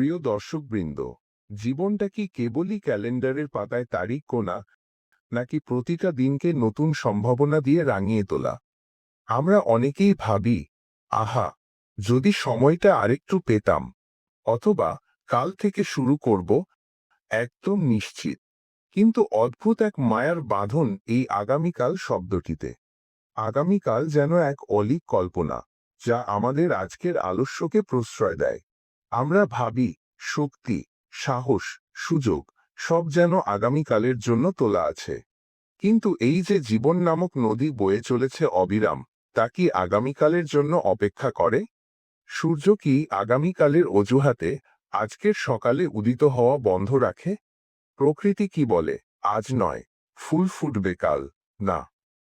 প্রিয় দর্শকবৃন্দ, জীবনটা কি কেবলই ক্যালেন্ডারের পাতায় তারিখ কোনা নাকি প্রতিটা দিনকে নতুন সম্ভাবনা দিয়ে রাঙিয়ে তোলা? আমরা অনেকেই ভাবি, আহা, যদি সময়টা আরেকটু পেতাম, অথবা কাল থেকে শুরু করব, একদম নিশ্চিত। কিন্তু অদ্ভুত এক মায়ার বাঁধন এই আগামীকাল শব্দটিতে। আগামীকাল যেন এক অলিক কল্পনা, যা আমাদের আজকের আলস্যকে প্রশ্রয় দেয়। আমরা ভাবি, শক্তি, সাহস, সুযোগ, সব যেন আগামীকালের জন্য তোলা আছে। কিন্তু এই যে জীবন নামক নদী বয়ে চলেছে অবিরাম, তা কি আগামীকালের জন্য অপেক্ষা করে? সূর্য কি আগামীকালের অজুহাতে আজকের সকালে উদিত হওয়া বন্ধ রাখে? প্রকৃতি কি বলে, আজ নয়, ফুল ফুটবে কাল, না।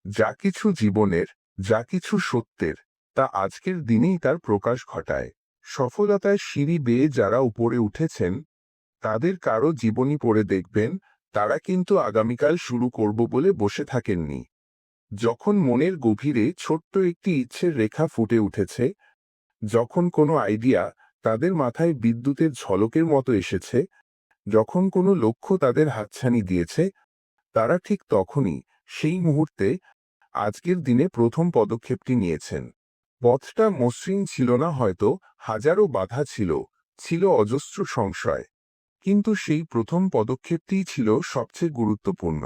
যা কিছু জীবনের, যা কিছু সত্যের, তা আজকের দিনেই তার প্রকাশ ঘটায়। সফলতায় সিঁড়ি বেয়ে যারা উপরে উঠেছেন, তাদের কারও জীবনী পড়ে দেখবেন, তারা কিন্তু আগামীকাল শুরু করব বলে বসে থাকেননি। যখন মনের গভীরে ছোট্ট একটি ইচ্ছের রেখা ফুটে উঠেছে, যখন কোনো আইডিয়া তাদের মাথায় বিদ্যুতের ঝলকের মতো এসেছে, যখন কোনো লক্ষ্য তাদের হাতছানি দিয়েছে, তারা ঠিক তখনই সেই মুহূর্তে আজকের দিনে প্রথম পদক্ষেপটি নিয়েছেন। পথটা মসৃণ ছিল না হয়তো, হাজারো বাধা ছিল ছিল অজস্র সংশয়। কিন্তু সেই প্রথম পদক্ষেপটিই ছিল সবচেয়ে গুরুত্বপূর্ণ।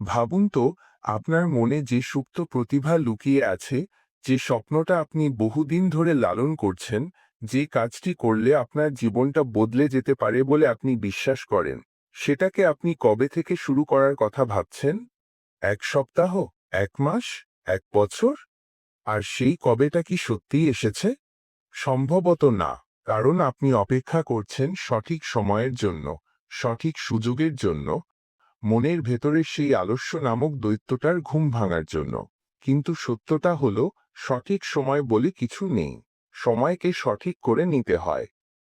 ভাবুন তো, আপনার মনে যে সুপ্ত প্রতিভা লুকিয়ে আছে, যে স্বপ্নটা আপনি বহুদিন ধরে লালন করছেন, যে কাজটি করলে আপনার জীবনটা বদলে যেতে পারে বলে আপনি বিশ্বাস করেন, সেটাকে আপনি কবে থেকে শুরু করার কথা ভাবছেন? এক সপ্তাহ? এক মাস? এক বছর? আর সেই কবেটা কি সত্যিই এসেছে? সম্ভবত না, কারণ আপনি অপেক্ষা করছেন সঠিক সময়ের জন্য, সঠিক সুযোগের জন্য, মনের ভেতরের সেই আলস্য নামক দৈত্যটার ঘুম ভাঙার জন্য। কিন্তু সত্যটা হল, সঠিক সময় বলে কিছু নেই, সময়কে সঠিক করে নিতে হয়।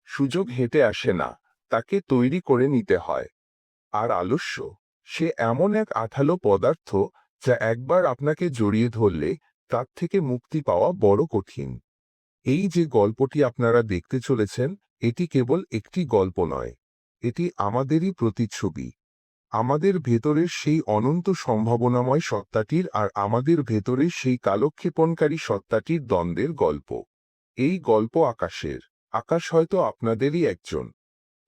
সুযোগ হেঁটে আসে না, তাকে তৈরি করে নিতে হয়। আর আলস্য, সে এমন এক আঠালো পদার্থ, যা একবার আপনাকে জড়িয়ে ধরলে তার থেকে মুক্তি পাওয়া বড় কঠিন। এই যে গল্পটি আপনারা দেখতে চলেছেন, এটি কেবল একটি গল্প নয়। এটি আমাদেরই প্রতিচ্ছবি। আমাদের ভেতরের সেই অনন্ত সম্ভাবনাময় সত্তাটির আর আমাদের ভেতরের সেই কালক্ষেপণকারী সত্তাটির দ্বন্দ্বের গল্প। এই গল্প আকাশের। আকাশ হয়তো আপনাদেরই একজন।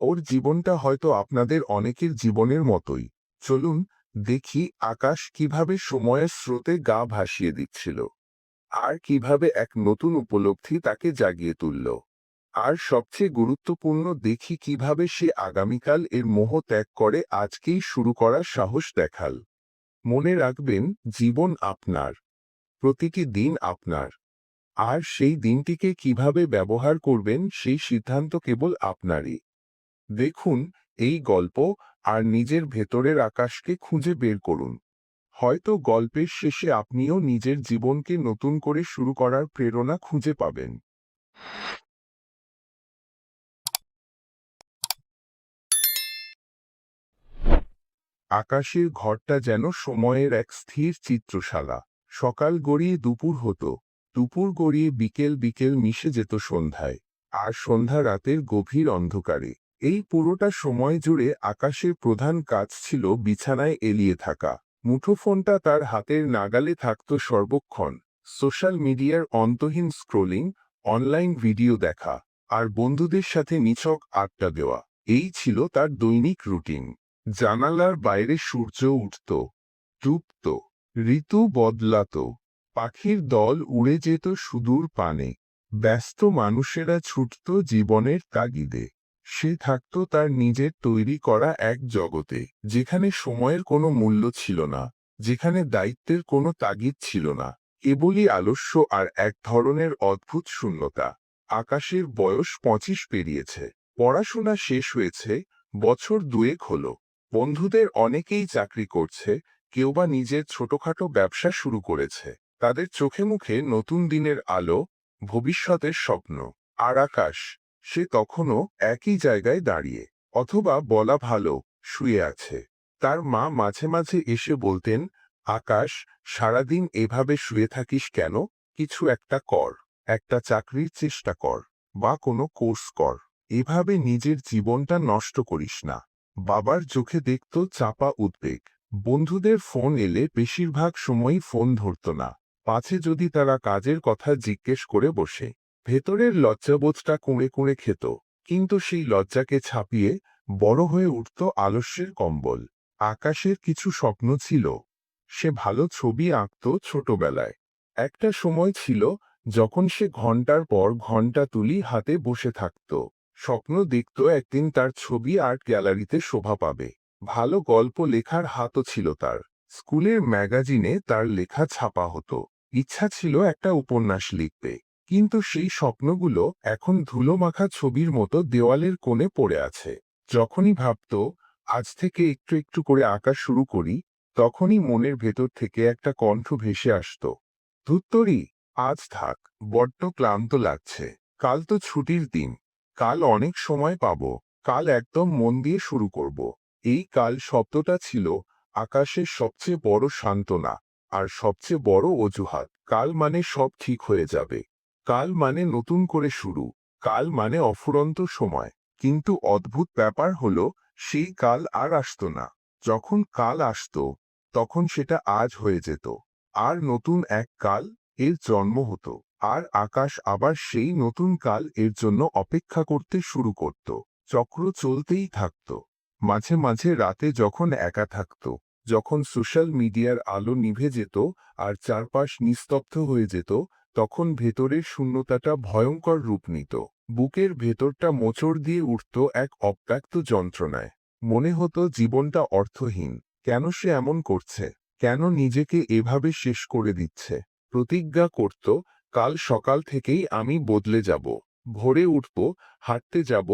ওর জীবনটা হয়তো আপনাদের অনেকের জীবনের মতোই। চলুন দেখি আকাশ কীভাবে সময়ের স্রোতে গা ভাসিয়ে দিচ্ছিল। আর কীভাবে এক নতুন উপলব্ধি তাকে জাগিয়ে তুলল। আর সবচেয়ে গুরুত্বপূর্ণ দেখি কীভাবে সে আগামীকাল এর মোহ ত্যাগ করে আজকেই শুরু করার সাহস দেখাল। মনে রাখবেন, জীবন আপনার। প্রতিটি দিন আপনার। আর সেই দিনটিকে কীভাবে ব্যবহার করবেন সেই সিদ্ধান্ত কেবল আপনারই। দেখুন, এই গল্প আর নিজের ভেতরের আকাশকে খুঁজে বের করুন। হয়তো গল্পের শেষে আপনিও নিজের জীবনকে নতুন করে শুরু করার প্রেরণা খুঁজে পাবেন। আকাশের ঘরটা যেন সময়ের এক স্থির চিত্রশালা। সকাল গড়িয়ে দুপুর হতো। দুপুর গড়িয়ে বিকেল বিকেল মিশে যেত সন্ধ্যায়। আর সন্ধ্যা রাতের গভীর অন্ধকারে। এই পুরোটা সময় জুড়ে আকাশের প্রধান কাজ ছিল বিছানায় এলিয়ে থাকা। মুঠোফোনটা তার হাতের নাগালে থাকত সর্বক্ষণ। সোশ্যাল মিডিয়ার অন্তহীন স্ক্রোলিং, অনলাইন ভিডিও দেখা, আর বন্ধুদের সাথে নিছক আড্ডা দেওয়া। এই ছিল তার দৈনিক রুটিন। জানালার বাইরে সূর্য উঠত, ডুবত, ঋতু বদলাত, পাখির দল উড়ে যেত সুদূর পানে। ব্যস্ত মানুষেরা ছুটত জীবনের তাগিদে। সে থাকত তার নিজের তৈরি করা এক জগতে, যেখানে সময়ের কোনো মূল্য ছিল না, যেখানে দায়িত্বের কোনো তাগিদ ছিল না। কেবলই আলস্য আর এক ধরনের অদ্ভুত শূন্যতা। আকাশের বয়স পঁচিশ পেরিয়েছে। পড়াশোনা শেষ হয়েছে, বছর দুয়েক হল। বন্ধুদের অনেকেই চাকরি করছে, কেউ বা নিজের ছোটখাটো ব্যবসা শুরু করেছে। তাদের চোখে মুখে নতুন দিনের আলো, ভবিষ্যতের স্বপ্ন। আর আকাশ সে তখনও একই জায়গায় দাঁড়িয়ে, অথবা বলা ভালো, শুয়ে আছে। তার মা মাঝে মাঝে এসে বলতেন, আকাশ, সারাদিন এভাবে শুয়ে থাকিস কেন? কিছু একটা কর, একটা চাকরির চেষ্টা কর, বা কোনো কোর্স কর। এভাবে নিজের জীবনটা নষ্ট করিস না। বাবার চোখে দেখত চাপা উদ্বেগ। বন্ধুদের ফোন এলে বেশিরভাগ সময়ই ফোন ধরত না। পাছে যদি তারা কাজের কথা জিজ্ঞেস করে বসে ভেতরের লজ্জাবোধটা কুঁড়ে কুঁড়ে খেত, কিন্তু সেই লজ্জাকে ছাপিয়ে বড় হয়ে উঠত আলস্যের কম্বল। আকাশের কিছু স্বপ্ন ছিল। সে ভালো ছবি আঁকত ছোটবেলায়। একটা সময় ছিল যখন সে ঘণ্টার পর ঘণ্টা তুলি হাতে বসে থাকত। স্বপ্ন দেখত একদিন তার ছবি আর্ট গ্যালারিতে শোভা পাবে। ভালো গল্প লেখার হাতও ছিল তার। স্কুলের ম্যাগাজিনে তার লেখা ছাপা হতো। ইচ্ছা ছিল একটা উপন্যাস লিখতে। কিন্তু সেই স্বপ্নগুলো এখন ধুলোমাখা ছবির মতো দেওয়ালের কোণে পড়ে আছে। যখনই ভাবত, আজ থেকে একটু একটু করে আঁকা শুরু করি, তখনই মনের ভেতর থেকে একটা কণ্ঠ ভেসে আসত। ধুত্তরি, আজ থাক, বড্ড ক্লান্ত লাগছে। কাল তো ছুটির দিন। কাল অনেক সময় পাবো। কাল একদম মন দিয়ে শুরু করব। এই কাল শব্দটা ছিল আকাশের সবচেয়ে বড় সান্ত্বনা আর সবচেয়ে বড় অজুহাত। কাল মানে সব ঠিক হয়ে যাবে। কাল মানে নতুন করে শুরু। কাল মানে অফুরন্ত সময়। কিন্তু অদ্ভুত ব্যাপার হল, সেই কাল আর আসতো না। যখন কাল আসতো, তখন সেটা আজ হয়ে যেত। আর নতুন এক কাল, এর জন্ম হতো। আর আকাশ আবার সেই নতুন কাল, এর জন্য অপেক্ষা করতে শুরু করত। চক্র চলতেই থাকত। মাঝে মাঝে রাতে যখন একা থাকত, যখন সোশ্যাল মিডিয়ার আলো নিভে যেত, আর চারপাশ নিস্তব্ধ হয়ে যেত তখন ভেতরের শূন্যতাটা ভয়ঙ্কর রূপ নিত। বুকের ভেতরটা মোচড় দিয়ে উঠত এক অব্যক্ত যন্ত্রণায়। মনে হতো জীবনটা অর্থহীন। কেন সে এমন করছে? কেন নিজেকে এভাবে শেষ করে দিচ্ছে? প্রতিজ্ঞা করত, কাল সকাল থেকেই আমি বদলে যাব। ভোরে উঠব, হাঁটতে যাব,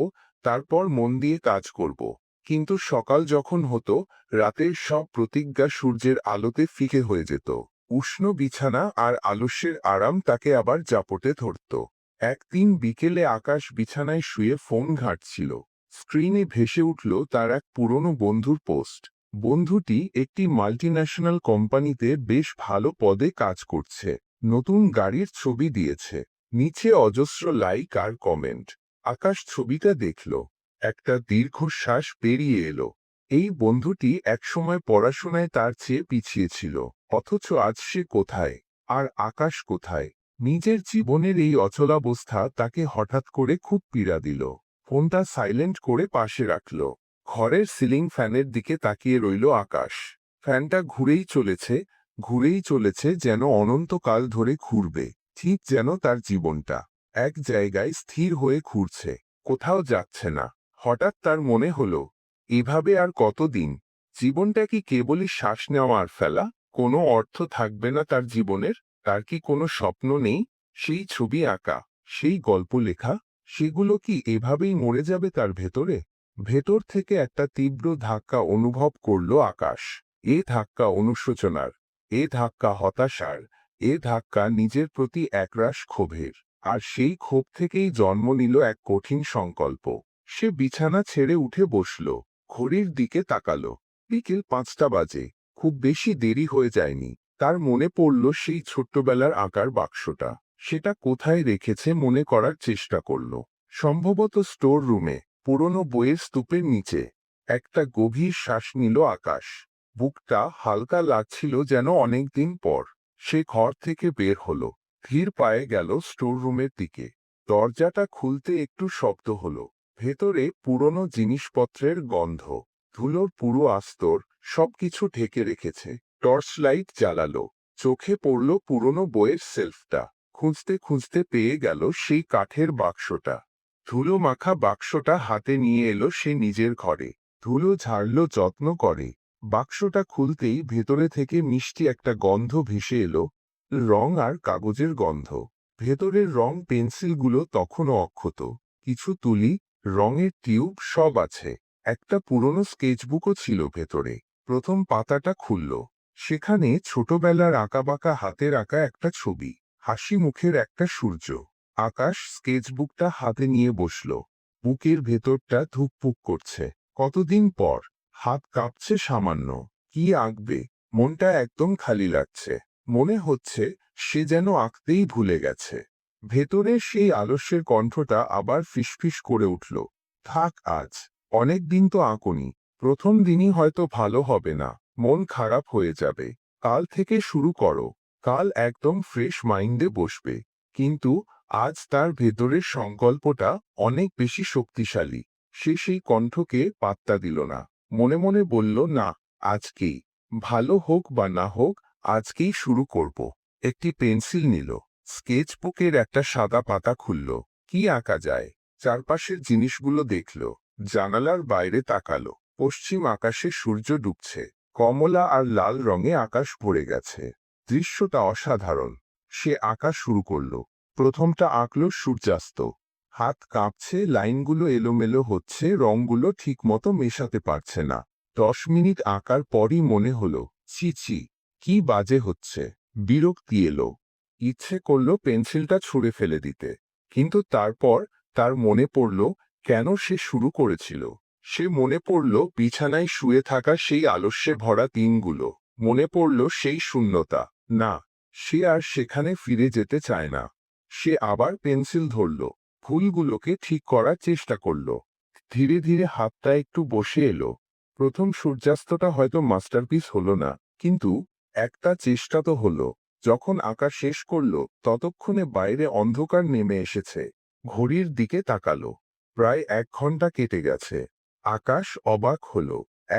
তারপর মন দিয়ে কাজ করব। কিন্তু সকাল যখন হতো, রাতের সব প্রতিজ্ঞা সূর্যের আলোতে ফিকে হয়ে যেত। উষ্ণ বিছানা আর আলস্যের আরাম তাকে আবার জাপটে ধরত। একদিন বিকেলে আকাশ বিছানায় শুয়ে ফোন ঘাঁটছিল। স্ক্রিনে ভেসে উঠল তার এক পুরনো বন্ধুর পোস্ট। বন্ধুটি একটি মাল্টিন্যাশনাল কোম্পানিতে বেশ ভালো পদে কাজ করছে। নতুন গাড়ির ছবি দিয়েছে। নিচে অজস্র লাইক আর কমেন্ট। আকাশ ছবিটা দেখল। একটা দীর্ঘশ্বাস পেরিয়ে এলো। এই বন্ধুটি একসময় পড়াশোনায় তার চেয়ে পিছিয়ে ছিল, অথচ আজ সে কোথায়? আর আকাশ কোথায়? নিজের জীবনের এই অচলাবস্থা তাকে হঠাৎ করে খুব পীড়া দিল। ফোনটা সাইলেন্ট করে পাশে রাখল। ঘরের সিলিং ফ্যানের দিকে তাকিয়ে রইল আকাশ। ফ্যানটা ঘুরেই চলেছে ঘুরেই চলেছে যেন অনন্তকাল ধরে ঘুরবে, ঠিক যেন তার জীবনটা এক জায়গায় স্থির হয়ে ঘুরছে, কোথাও যাচ্ছে না। হঠাৎ তার মনে হলো এভাবে আর কতদিন? জীবনটা কি কেবলই শ্বাস নেওয়া আর ফেলা? কোনো অর্থ থাকবে না তার জীবনের? তার কি কোনো স্বপ্ন নেই? সেই ছবি আঁকা, সেই গল্প লেখা, সেগুলো কি এভাবেই মরে যাবে তার ভেতরে? ভেতর থেকে একটা তীব্র ধাক্কা অনুভব করল আকাশ। এ ধাক্কা অনুশোচনার, এ ধাক্কা হতাশার, এ ধাক্কা নিজের প্রতি একরাশ ক্ষোভের। আর সেই ক্ষোভ থেকেই জন্ম নিল এক কঠিন সংকল্প। সে বিছানা ছেড়ে উঠে বসল। ঘড়ির দিকে তাকালো। বিকেল পাঁচটা বাজে। খুব বেশি দেরি হয়ে যায়নি। তার মনে পড়ল সেই ছোট্টবেলার আঁকার বাক্সটা। সেটা কোথায় রেখেছে মনে করার চেষ্টা করল। সম্ভবত স্টোর রুমে পুরনো বইয়ের স্তূপের নিচে। একটা গভীর শ্বাস নিল আকাশ। বুকটা হালকা লাগছিল যেন অনেকদিন পর। সে ঘর থেকে বের হলো। ধীর পায়ে গেল স্টোর রুমের দিকে। দরজাটা খুলতে একটু শব্দ হলো। ভেতরে পুরনো জিনিসপত্রের গন্ধ, ধুলোর পুরো আস্তর, সবকিছু ঢেকে রেখেছে। টর্চ লাইট জ্বালালো, চোখে পড়ল পুরনো বইয়ের সেলফটা। খুঁজতে খুঁজতে পেয়ে গেল সেই কাঠের বাক্সটা। ধুলো মাখা বাক্সটা হাতে নিয়ে এলো সে নিজের ঘরে। ধুলো ঝাড়ল যত্ন করে। বাক্সটা খুলতেই ভেতরে থেকে মিষ্টি একটা গন্ধ ভেসে এলো, রং আর কাগজের গন্ধ। ভেতরের রং পেন্সিলগুলো তখনও অক্ষত। কিছু তুলি রঙের টিউব সব আছে। একটা পুরনো স্কেচবুকও ছিল ভেতরে। প্রথম পাতাটা খুলল। সেখানে ছোটবেলার আঁকাবাঁকা হাতের আঁকা একটা ছবি। হাসি মুখের একটা সূর্য। আকাশ স্কেচবুকটা হাতে নিয়ে বসল। বুকের ভেতরটা ধুকপুক করছে। কতদিন পর? হাত কাঁপছে সামান্য। কি আঁকবে? মনটা একদম খালি লাগছে। মনে হচ্ছে সে যেন আঁকতেই ভুলে গেছে। ভেতরে সেই আলস্যের কণ্ঠটা আবার ফিসফিস করে উঠল। থাক আজ, অনেক দিন তো আঁকনি, প্রথম দিনই হয়তো ভালো হবে না, মন খারাপ হয়ে যাবে, কাল থেকে শুরু করো, কাল একদম ফ্রেশ মাইন্ডে বসবে, কিন্তু আজ তার ভেতরের সংকল্পটা অনেক বেশি শক্তিশালী, সে সেই কণ্ঠকে পাত্তা দিল না, মনে মনে বলল, না, আজকেই, ভালো হোক বা না হোক, আজকেই শুরু করব। একটি পেন্সিল নিল। স্কেচবুকের একটা সাদা পাতা খুলল। কি আঁকা যায়? চারপাশের জিনিসগুলো দেখল। জানালার বাইরে তাকালো। পশ্চিম আকাশে সূর্য ডুবছে। কমলা আর লাল রঙে আকাশ ভরে গেছে। দৃশ্যটা অসাধারণ। সে আঁকা শুরু করল। প্রথমটা আঁকল সূর্যাস্ত। হাত কাঁপছে, লাইনগুলো এলোমেলো হচ্ছে, রঙগুলো ঠিকমতো মেশাতে পারছে না। দশ মিনিট আঁকার পরই মনে হলো, ছি কি বাজে হচ্ছে। বিরক্তি এলো। ইচ্ছে করল পেন্সিলটা ছুঁড়ে ফেলে দিতে। কিন্তু তারপর তার মনে পড়ল, কেন সে শুরু করেছিল? সে মনে পড়ল বিছানায় শুয়ে থাকা সেই আলস্যে ভরা দিনগুলো। মনে পড়ল সেই শূন্যতা। না, সে আর সেখানে ফিরে যেতে চায় না। সে আবার পেন্সিল ধরল। ফুলগুলোকে ঠিক করার চেষ্টা করল। ধীরে ধীরে হাতটা একটু বসে এলো। প্রথম সূর্যাস্তটা হয়তো মাস্টারপিস হলো না, কিন্তু একটা চেষ্টা তো হলো। যখন আঁকা শেষ করল, ততক্ষণে বাইরে অন্ধকার নেমে এসেছে। ঘড়ির দিকে তাকালো। প্রায় এক ঘণ্টা কেটে গেছে। আকাশ অবাক হল।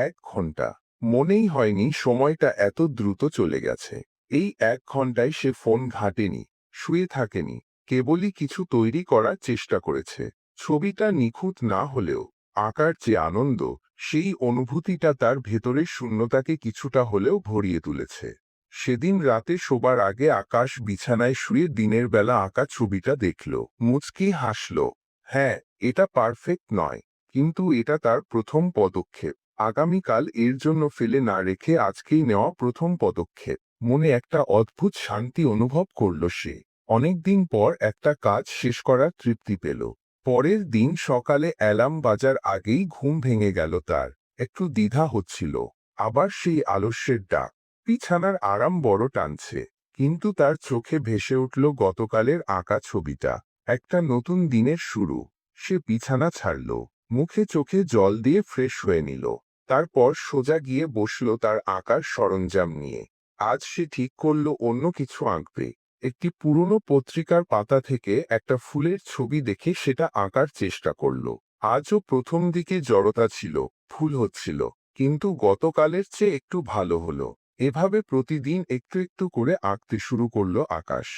এক ঘণ্টা মনেই হয়নি সময়টা এত দ্রুত চলে গেছে। এই এক ঘন্টায় সে ফোন ঘাটেনি, শুয়ে থাকেনি, কেবলই কিছু তৈরি করার চেষ্টা করেছে। ছবিটা নিখুঁত না হলেও, আঁকার যে আনন্দ, সেই অনুভূতিটা তার ভেতরের শূন্যতাকে কিছুটা হলেও ভরিয়ে তুলেছে। সেদিন রাতে শোবার আগে আকাশ বিছানায় শুয়ে দিনের বেলা আঁকা ছবিটা দেখল। মুচকি হাসল। হ্যাঁ এটা পারফেক্ট নয়। কিন্তু এটা তার প্রথম পদক্ষেপ। আগামীকাল এর জন্য ফেলে না রেখে আজকেই নেওয়া প্রথম পদক্ষেপ। মনে একটা অদ্ভুত শান্তি অনুভব করল সে। অনেকদিন পর একটা কাজ শেষ করার তৃপ্তি পেল। পরের দিন সকালে অ্যালার্ম বাজার আগেই ঘুম ভেঙে গেল তার। একটু দ্বিধা হচ্ছিল। আবার সেই আলস্যের ডাক। বিছানার আরাম বড় টানছে, কিন্তু তার চোখে ভেসে উঠল গতকালের আঁকা ছবিটা। একটা নতুন দিনের শুরু। সে বিছানা ছাড়ল, মুখে চোখে জল দিয়ে ফ্রেশ হয়ে নিল। তারপর সোজা গিয়ে বসল তার আঁকার সরঞ্জাম নিয়ে। আজ সে ঠিক করল অন্য কিছু আঁকবে। একটি পুরনো পত্রিকার পাতা থেকে একটা ফুলের ছবি দেখে সেটা আঁকার চেষ্টা করল। আজও প্রথম দিকে জড়তা ছিল ফুল হচ্ছিল, কিন্তু গতকালের চেয়ে একটু ভালো হলো। এভাবে প্রতিদিন একটু একটু করে আঁকতে শুরু করল আকাশ।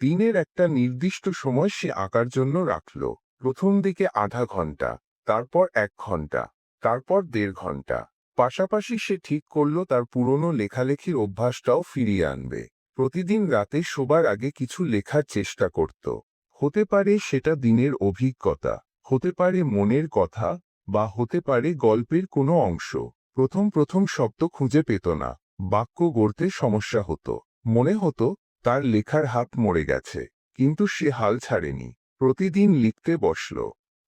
দিনের একটা নির্দিষ্ট সময় সে আঁকার জন্য রাখল। প্রথম দিকে আধা ঘণ্টা, তারপর এক ঘণ্টা, তারপর দেড় ঘণ্টা। পাশাপাশি সে ঠিক করল তার পুরনো লেখালেখির অভ্যাসটাও ফিরিয়ে আনবে। প্রতিদিন রাতে শোবার আগে কিছু লেখার চেষ্টা করত। হতে পারে সেটা দিনের অভিজ্ঞতা, হতে পারে মনের কথা, বা হতে পারে গল্পের কোনো অংশ। প্রথম প্রথম শব্দ খুঁজে পেত না। বাক্য গড়তে সমস্যা হতো। মনে হতো, তার লেখার হাত মরে গেছে, কিন্তু সে হাল ছাড়েনি। প্রতিদিন লিখতে বসল।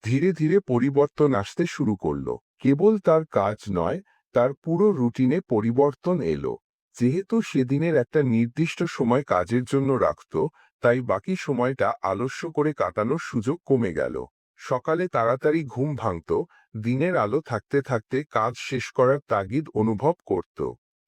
ধীরে ধীরে পরিবর্তন আসতে শুরু করল। কেবল তার কাজ নয়, তার পুরো রুটিনে পরিবর্তন এলো। যেহেতু সেদিনের একটা নির্দিষ্ট সময় কাজের জন্য রাখত, তাই বাকি সময়টা আলস্য করে কাটানোর সুযোগ কমে গেল। সকালে তাড়াতাড়ি ঘুম ভাঙত, দিনের আলো থাকতে থাকতে কাজ শেষ করার তাগিদ অনুভব করত।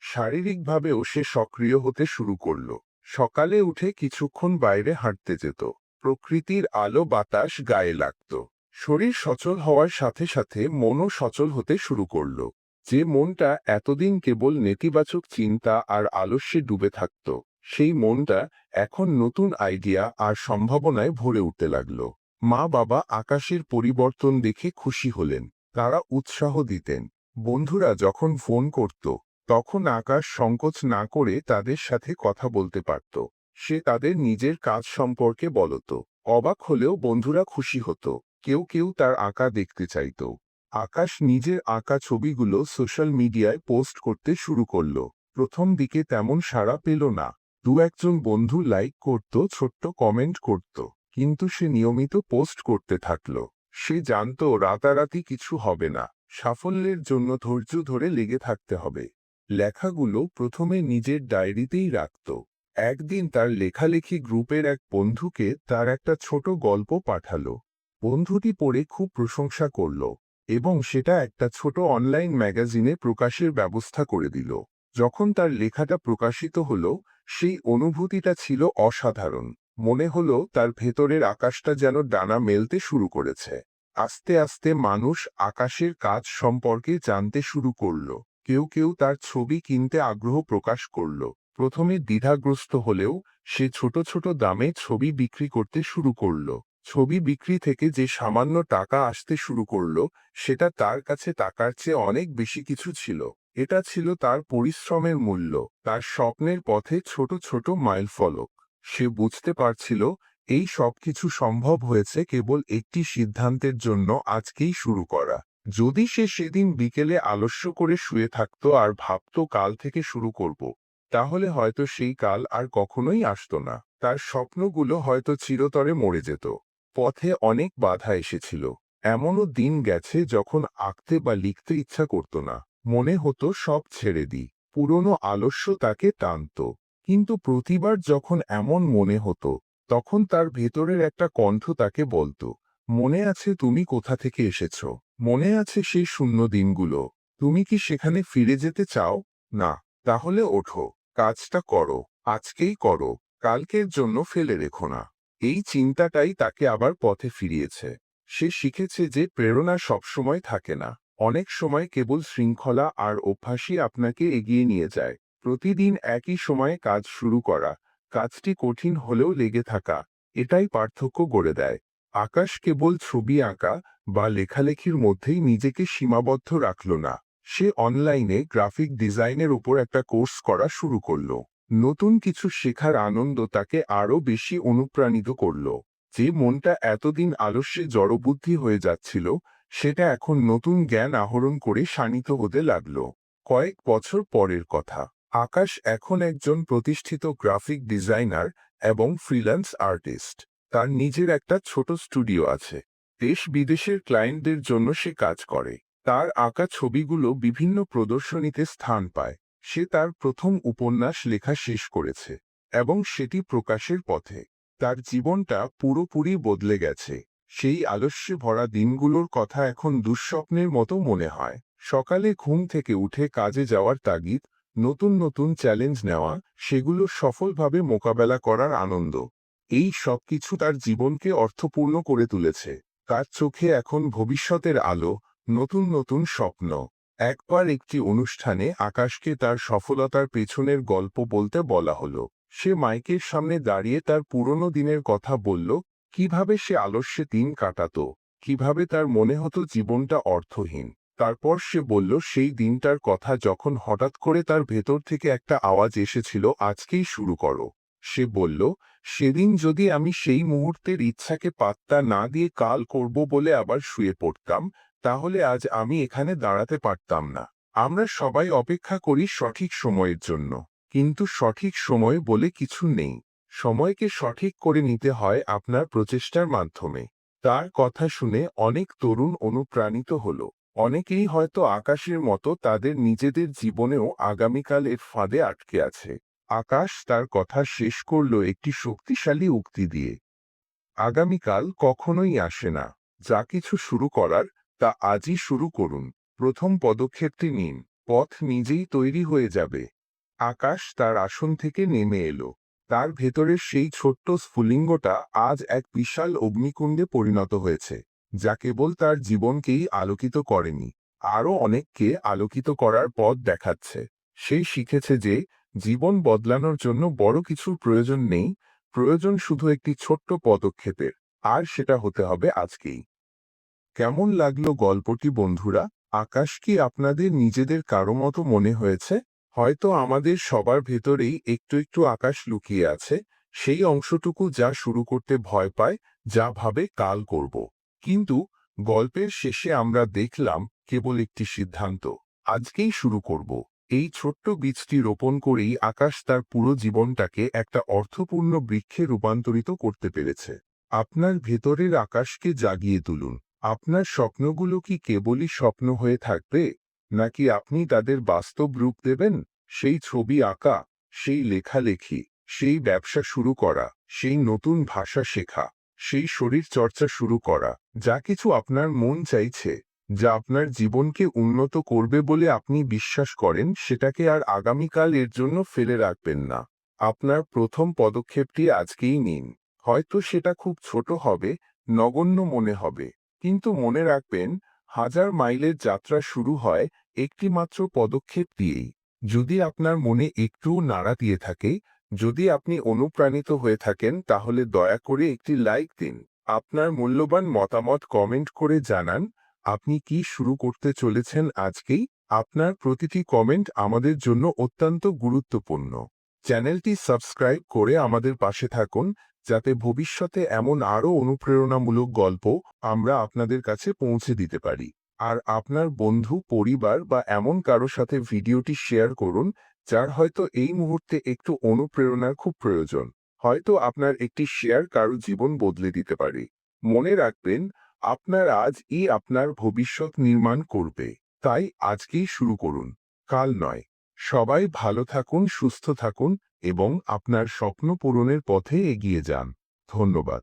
শারীরিকভাবেও সে সক্রিয় হতে শুরু করল। সকালে উঠে কিছুক্ষণ বাইরে হাঁটতে যেত। প্রকৃতির আলো বাতাস গায়ে লাগত। শরীর সচল হওয়ার সাথে সাথে মনও সচল হতে শুরু করল। যে মনটা এতদিন কেবল নেতিবাচক চিন্তা আর আলস্যে ডুবে থাকত, সেই মনটা এখন নতুন আইডিয়া আর সম্ভাবনায় ভরে উঠতে লাগল। মা বাবা আকাশের পরিবর্তন দেখে খুশি হলেন। তারা উৎসাহ দিতেন। বন্ধুরা যখন ফোন করত তখন আকাশ সংকোচ না করে তাদের সাথে কথা বলতে পারত। সে তাদের নিজের কাজ সম্পর্কে বলত। অবাক হলেও বন্ধুরা খুশি হতো। কেউ কেউ তার আঁকা দেখতে চাইত। আকাশ নিজের আঁকা ছবিগুলো সোশ্যাল মিডিয়ায় পোস্ট করতে শুরু করল। প্রথম দিকে তেমন সাড়া পেল না। দু একজন বন্ধু লাইক করত, ছোট্ট কমেন্ট করত। কিন্তু সে নিয়মিত পোস্ট করতে থাকল। সে জানত রাতারাতি কিছু হবে না। সাফল্যের জন্য ধৈর্য ধরে লেগে থাকতে হবে। লেখাগুলো প্রথমে নিজের ডায়েরিতেই রাখত। একদিন তার লেখালেখি গ্রুপের এক বন্ধুকে তার একটা ছোট গল্প পাঠালো। বন্ধুটি পড়ে খুব প্রশংসা করল এবং সেটা একটা ছোট অনলাইন ম্যাগাজিনে প্রকাশের ব্যবস্থা করে দিল। যখন তার লেখাটা প্রকাশিত হল, সেই অনুভূতিটা ছিল অসাধারণ। মনে হলো তার ভেতরের আকাশটা যেন ডানা মেলতে শুরু করেছে। আস্তে আস্তে মানুষ আকাশের কাজ সম্পর্কে জানতে শুরু করল। কেউ কেউ তার ছবি কিনতে আগ্রহ প্রকাশ করল। প্রথমে দ্বিধাগ্রস্ত হলেও, সে ছোট ছোট দামে ছবি বিক্রি করতে শুরু করল। ছবি বিক্রি থেকে যে সামান্য টাকা আসতে শুরু করল, সেটা তার কাছে টাকার চেয়ে অনেক বেশি কিছু ছিল। এটা ছিল তার পরিশ্রমের মূল্য, তার স্বপ্নের পথে ছোট ছোট মাইল ফলক। সে বুঝতে পারছিল, এই সবকিছু সম্ভব হয়েছে কেবল একটি সিদ্ধান্তের জন্য আজকেই শুরু করা। যদি সে সেদিন বিকেলে আলস্য করে শুয়ে থাকত আর ভাবত কাল থেকে শুরু করব, তাহলে হয়তো সেই কাল আর কখনোই আসত না। তার স্বপ্নগুলো হয়তো চিরতরে মরে যেত। পথে অনেক বাধা এসেছিল। এমনও দিন গেছে যখন আঁকতে বা লিখতে ইচ্ছা করত না। মনে হতো সব ছেড়ে দিই। পুরনো আলস্য তাকে টানত। কিন্তু প্রতিবার যখন এমন মনে হতো, তখন তার ভেতরের একটা কণ্ঠ তাকে বলতো, মনে আছে তুমি কোথা থেকে এসেছ? মনে আছে সেই শূন্য দিনগুলো? তুমি কি সেখানে ফিরে যেতে চাও? না, তাহলে ওঠো, কাজটা করো, আজকেই করো, কালকের জন্য ফেলে রেখো না। এই চিন্তাটাই তাকে আবার পথে ফিরিয়েছে। সে শিখেছে যে প্রেরণা সবসময় থাকে না। অনেক সময় কেবল শৃঙ্খলা আর অভ্যাসই আপনাকে এগিয়ে নিয়ে যায়। প্রতিদিন একই সময়ে কাজ শুরু করা, কাজটি কঠিন হলেও লেগে থাকা, এটাই পার্থক্য গড়ে দেয়। আকাশ কেবল ছবি আঁকা বা লেখালেখির মধ্যেই নিজেকে সীমাবদ্ধ রাখল না। সে অনলাইনে গ্রাফিক ডিজাইনের উপর একটা কোর্স করা শুরু করল। নতুন কিছু শেখার আনন্দ তাকে আরও বেশি অনুপ্রাণিত করল। যে মনটা এতদিন আলস্যে জড়বুদ্ধি হয়ে যাচ্ছিল, সেটা এখন নতুন জ্ঞান আহরণ করে শানিত হতে লাগল। কয়েক বছর পরের কথা। আকাশ এখন একজন প্রতিষ্ঠিত গ্রাফিক ডিজাইনার এবং ফ্রিল্যান্স আর্টিস্ট। তার নিজের একটা ছোট স্টুডিও আছে। দেশ বিদেশের ক্লায়েন্টদের জন্য সে কাজ করে। তার আঁকা ছবিগুলো বিভিন্ন প্রদর্শনীতে স্থান পায়। সে তার প্রথম উপন্যাস লেখা শেষ করেছে এবং সেটি প্রকাশের পথে। তার জীবনটা পুরোপুরি বদলে গেছে। সেই আলস্যে ভরা দিনগুলোর কথা এখন দুঃস্বপ্নের মতো মনে হয়। সকালে ঘুম থেকে উঠে কাজে যাওয়ার তাগিদ, নতুন নতুন চ্যালেঞ্জ নেওয়া, সেগুলো সফলভাবে মোকাবেলা করার আনন্দ। এই সব কিছু তার জীবনকে অর্থপূর্ণ করে তুলেছে। তার চোখে এখন ভবিষ্যতের আলো, নতুন নতুন স্বপ্ন। একবার একটি অনুষ্ঠানে আকাশকে তার সফলতার পেছনের গল্প বলতে বলা হলো। সে মাইকের সামনে দাঁড়িয়ে তার পুরনো দিনের কথা বলল, কীভাবে সে আলস্যে দিন কাটাত? কীভাবে তার মনে হতো জীবনটা অর্থহীন? তারপর সে বলল, সেই দিনটার কথা যখন হঠাৎ করে তার ভেতর থেকে একটা আওয়াজ এসেছিল, আজকেই শুরু করো। সে বলল সেদিন যদি আমি সেই মুহূর্তের ইচ্ছাকে পাত্তা না দিয়ে কাল করব বলে আবার শুয়ে পড়তাম, তাহলে আজ আমি এখানে দাঁড়াতে পারতাম না। আমরা সবাই অপেক্ষা করি সঠিক সময়ের জন্য। কিন্তু সঠিক সময় বলে কিছু নেই। সময়কে সঠিক করে নিতে হয় আপনার প্রচেষ্টার মাধ্যমে। তার কথা শুনে অনেক তরুণ অনুপ্রাণিত হল। অনেকেই হয়তো আকাশের মতো তাদের নিজেদের জীবনেও আগামীকালের ফাঁদে আটকে আছে। আকাশ তার কথা শেষ করল একটি শক্তিশালী উক্তি দিয়ে। আগামীকাল কখনোই আসে না। যা কিছু শুরু করার, তা আজই শুরু করুন। প্রথম পদক্ষেপটি নিন। পথ নিজেই তৈরি হয়ে যাবে। আকাশ তার আসন থেকে নেমে এলো। তার ভেতরের সেই ছোট্ট স্ফুলিঙ্গটা আজ এক বিশাল অগ্নিকুণ্ডে পরিণত হয়েছে, যা কেবল তার জীবনকেই আলোকিত করেনি। আরও অনেককে আলোকিত করার পথ দেখাচ্ছে। সেই শিখেছে যে জীবন বদলানোর জন্য বড় কিছুর প্রয়োজন নেই, প্রয়োজন শুধু একটি ছোট্ট পদক্ষেপের, আর সেটা হতে হবে আজকেই। কেমন লাগল গল্পটি বন্ধুরা? আকাশ কি আপনাদের নিজেদের কারও মতো মনে হয়েছে? হয়তো আমাদের সবার ভেতরেই একটু একটু আকাশ লুকিয়ে আছে, সেই অংশটুকু যা শুরু করতে ভয় পায়, যা ভাবে কাল করব। কিন্তু গল্পের শেষে আমরা দেখলাম কেবল একটি সিদ্ধান্ত, আজকেই শুরু করব। এই ছোট্ট বীজটি রোপণ করেই আকাশ তার পুরো জীবনটাকে একটা অর্থপূর্ণ বৃক্ষে রূপান্তরিত করতে পেরেছে। আপনার ভেতরের আকাশকে জাগিয়ে তুলুন। আপনার স্বপ্নগুলো কি কেবলই স্বপ্ন হয়ে থাকবে? নাকি আপনি তাদের বাস্তব রূপ দেবেন? সেই ছবি আঁকা, সেই লেখালেখি, সেই ব্যবসা শুরু করা, সেই নতুন ভাষা শেখা, সেই শরীর চর্চা শুরু করা, যা কিছু আপনার মন চাইছে। যা আপনার জীবনকে উন্নত করবে বলে আপনি বিশ্বাস করেন, সেটাকে আর আগামীকাল এর জন্য ফেলে রাখবেন না। আপনার প্রথম পদক্ষেপটি আজকেই নিন। হয়তো সেটা খুব ছোট হবে, নগণ্য মনে হবে। কিন্তু মনে রাখবেন, হাজার মাইলের যাত্রা শুরু হয় একটিমাত্র পদক্ষেপ দিয়েই। যদি আপনার মনে একটুও নাড়া দিয়ে থাকে, যদি আপনি অনুপ্রাণিত হয়ে থাকেন, তাহলে দয়া করে একটি লাইক দিন। আপনার মূল্যবান মতামত কমেন্ট করে জানান আপনি কি শুরু করতে চলেছেন আজকেই? আপনার প্রতিটি কমেন্ট আমাদের জন্য অত্যন্ত গুরুত্বপূর্ণ। চ্যানেলটি সাবস্ক্রাইব করে আমাদের পাশে থাকুন, যাতে ভবিষ্যতে এমন আরও অনুপ্রেরণামূলক গল্প আমরা আপনাদের কাছে পৌঁছে দিতে পারি। আর আপনার বন্ধু, পরিবার বা এমন কারও সাথে ভিডিওটি শেয়ার করুন, যার হয়তো এই মুহূর্তে একটু অনুপ্রেরণার খুব প্রয়োজন। হয়তো আপনার একটি শেয়ার কারও জীবন বদলে দিতে পারে। মনে রাখবেন আপনার আজ ই আপনার ভবিষ্যৎ নির্মাণ করবে। তাই আজকেই শুরু করুন। কাল নয়। সবাই ভালো থাকুন, সুস্থ থাকুন এবং আপনার স্বপ্ন পূরণের পথে এগিয়ে যান। ধন্যবাদ।